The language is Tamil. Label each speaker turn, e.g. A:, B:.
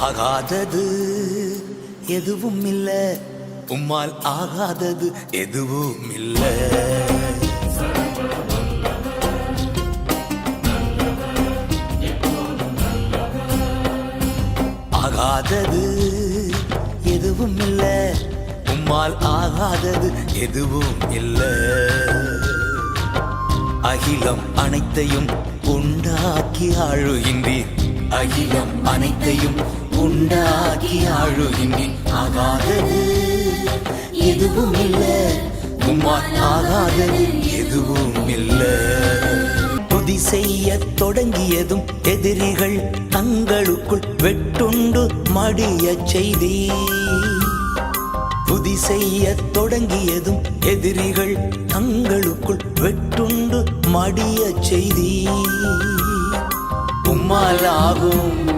A: ஆகாதது எதுவும் இல்ல. உம்மால் ஆகாதது எதுவும் இல்ல. ஆகாதது எதுவும் இல்ல. உம்மால் ஆகாதது எதுவும் இல்ல. அகிலம் அனைத்தையும் உண்டாக்கி ஆழுகின்றீர் அகிலம் அனைத்தையும் உண்டாக்கி ஆழுகின்றீர் ஆகாதது எதுவும் இல்லை. உம்மால் ஆகாதது எதுவும் இல்லை. துதி செய்ய தொடங்கியதும் எதிரிகள் தங்களுக்குள் வெட்டுண்டு மடிய செய்தி துதி செய்ய தொடங்கியதும் எதிரிகள் தங்களுக்குள் வெட்டுண்டு மடிய செய்தி உம்மாலாகும்